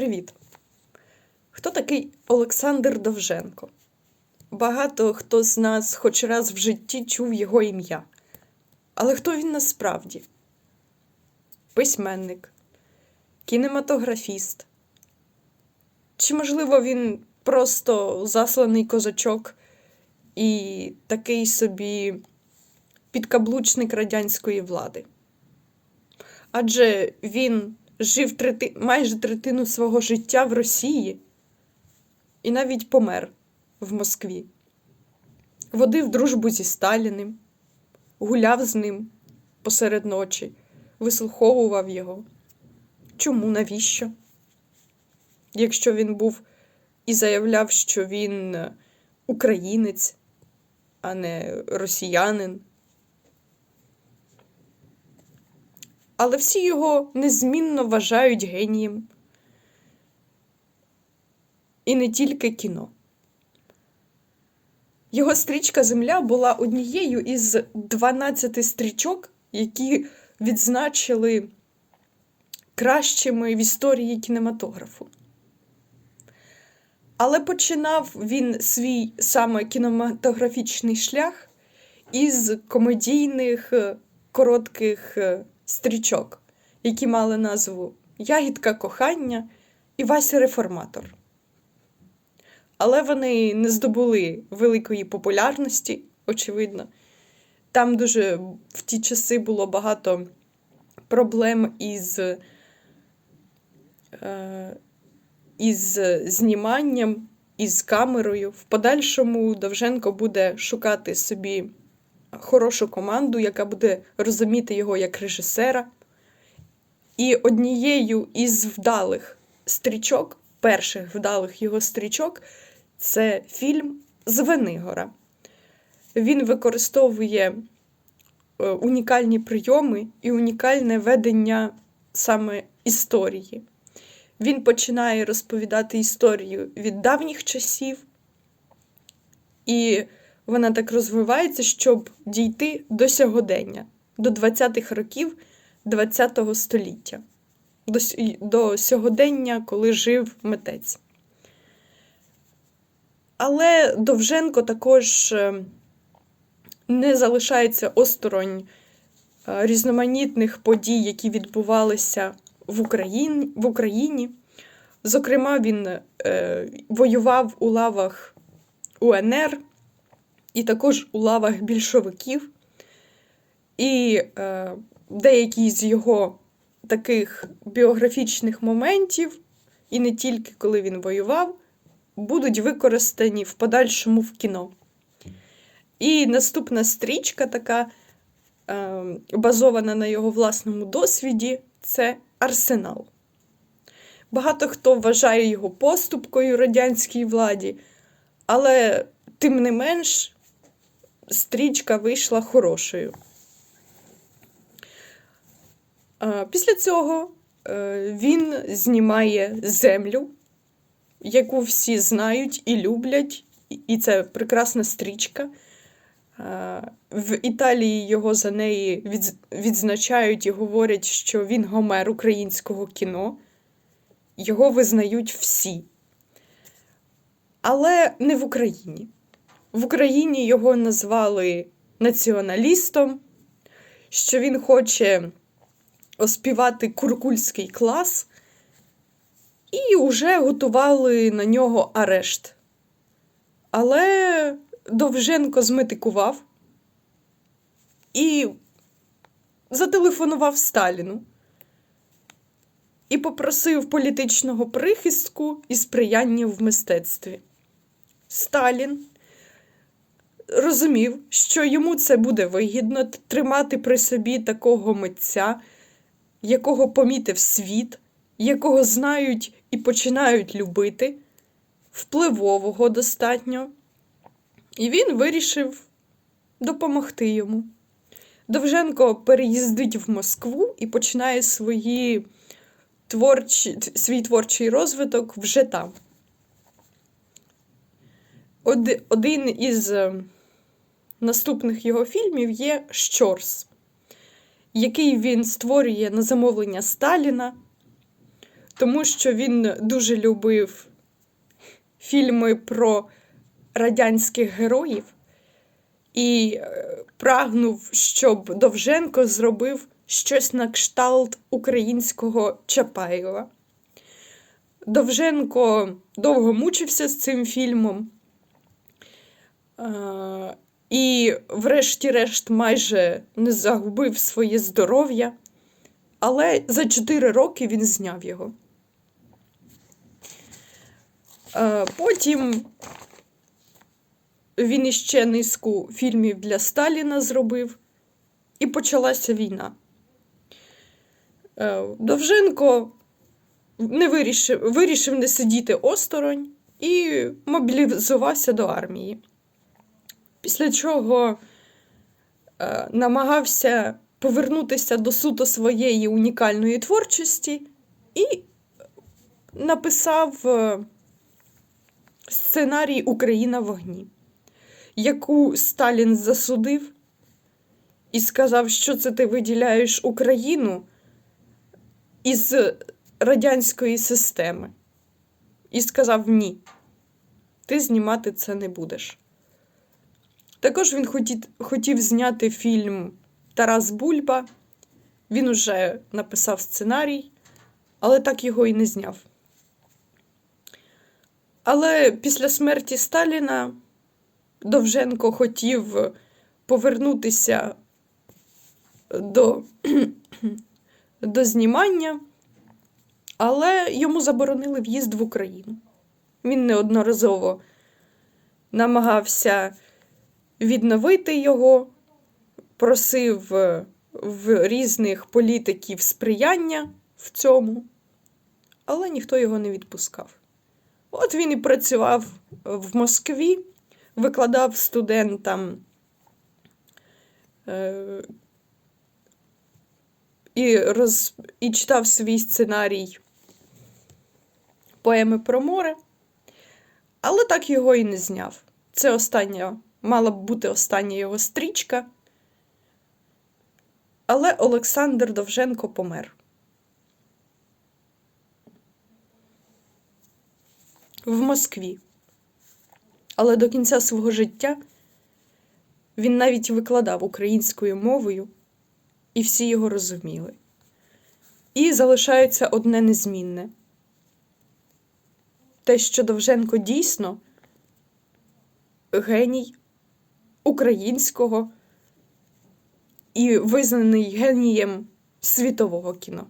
Привіт! Хто такий Олександр Довженко? Багато хто з нас хоч раз в житті чув його ім'я. Але хто він насправді? Письменник, кінематографіст. Чи, можливо, він просто засланий козачок і такий собі підкаблучник радянської влади? Адже він жив трети... майже третину свого життя в Росії і навіть помер в Москві. Водив дружбу зі Сталіним, гуляв з ним посеред ночі, вислуховував його. Чому, навіщо? Якщо він був і заявляв, що він українець, а не росіянин. Але всі його незмінно вважають генієм. І не тільки кіно. Його стрічка Земля була однією із 12 стрічок, які відзначили кращими в історії кінематографу. Але починав він свій саме кінематографічний шлях із комедійних коротких стрічок, які мали назву Ягідка кохання і Вася Реформатор. Але вони не здобули великої популярності, очевидно. Там дуже в ті часи було багато проблем із, е, із зніманням, із камерою. В подальшому Довженко буде шукати собі хорошу команду, яка буде розуміти його як режисера. І однією із вдалих стрічок, перших вдалих його стрічок, це фільм Звенигора. Він використовує е, унікальні прийоми і унікальне ведення саме історії. Він починає розповідати історію від давніх часів. І вона так розвивається, щоб дійти до сьогодення, до 20-х років ХХ століття, до, до сьогодення, коли жив митець. Але Довженко також е, не залишається осторонь е, різноманітних подій, які відбувалися в Україні. В Україні. Зокрема, він е, воював у лавах УНР і також у лавах більшовиків. І е, деякі з його таких біографічних моментів, і не тільки коли він воював, будуть використані в подальшому в кіно. І наступна стрічка, така е, базована на його власному досвіді, це Арсенал. Багато хто вважає його поступкою радянській владі, але, тим не менш, стрічка вийшла хорошою. Після цього е, він знімає землю, яку всі знають і люблять, і це прекрасна стрічка. В Італії його за неї відзначають і говорять, що він гомер українського кіно. Його визнають всі. Але не в Україні. В Україні його назвали націоналістом, що він хоче оспівати куркульський клас, і вже готували на нього арешт. Але Довженко зметикував і зателефонував Сталіну і попросив політичного прихистку і сприяння в мистецтві. Сталін розумів, що йому це буде вигідно тримати при собі такого митця, якого помітив світ, якого знають і починають любити, впливового достатньо. І він вирішив допомогти йому. Довженко переїздить в Москву і починає свої творчі, свій творчий розвиток вже там. Один із наступних його фільмів є Щорс, який він створює на замовлення Сталіна. тому що він дуже любив фільми про радянських героїв і е, прагнув, щоб Довженко зробив щось на кшталт українського Чапаєва. Довженко довго мучився з цим фільмом. І, врешті-решт, майже не загубив своє здоров'я. Але за 4 роки він зняв його. Е, Потім він іще низку фільмів для Сталіна зробив, і почалася війна. Е, Довженко не вирішив, вирішив не сидіти осторонь і мобілізувався до армії. Після чого е, намагався повернутися до суто своєї унікальної творчості і написав е, сценарій Україна в вогні, яку Сталін засудив і сказав, що це ти виділяєш Україну із радянської системи. І сказав ні, ти знімати це не будеш. Також він хотів, хотів зняти фільм Тарас Бульба. Він уже написав сценарій, але так його і не зняв. Але після смерті Сталіна Довженко хотів повернутися до, до знімання, але йому заборонили в'їзд в Україну. Він неодноразово намагався відновити його, просив е, в різних політиків сприяння в цьому, але ніхто його не відпускав. От він і працював в Москві, викладав студентам е, і, роз, і читав свій сценарій поеми про море, але так його і не зняв. Це остання, мала б бути остання його стрічка. Але Олександр Довженко помер. В Москві. Але до кінця свого життя він навіть викладав українською мовою, і всі його розуміли. І залишається одне незмінне. Те, що Довженко дійсно геній українського і визнаний генієм світового кіно.